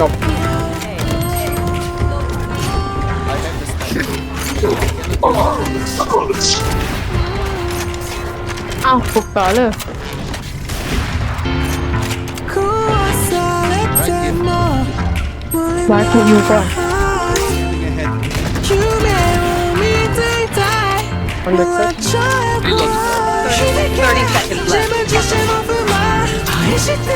จบอ้าวปลุกต่อเลย ไว้ถูกอยู่ก่อนมันเล็กเซ็ต30 seconds left.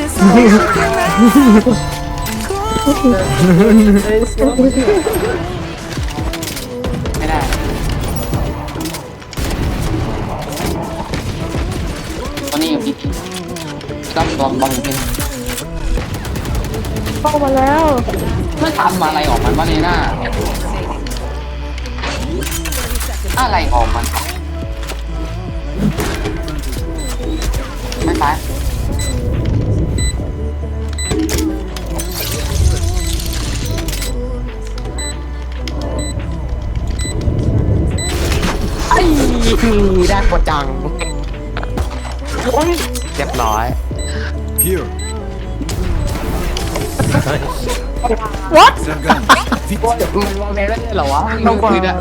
ไม่ได้ตอนนี้อยู่ที่ต้องรวมบอลเป็นเข้ามาแล้วไม่อทำอะไรออกมันวะเนี่ยน่าอะไรออกมัน ได้กว่าจังโอ้ยเรียบร้อย Here. What? Sergan. มันวางแผนได้เหรอวะต้องคุยด้วย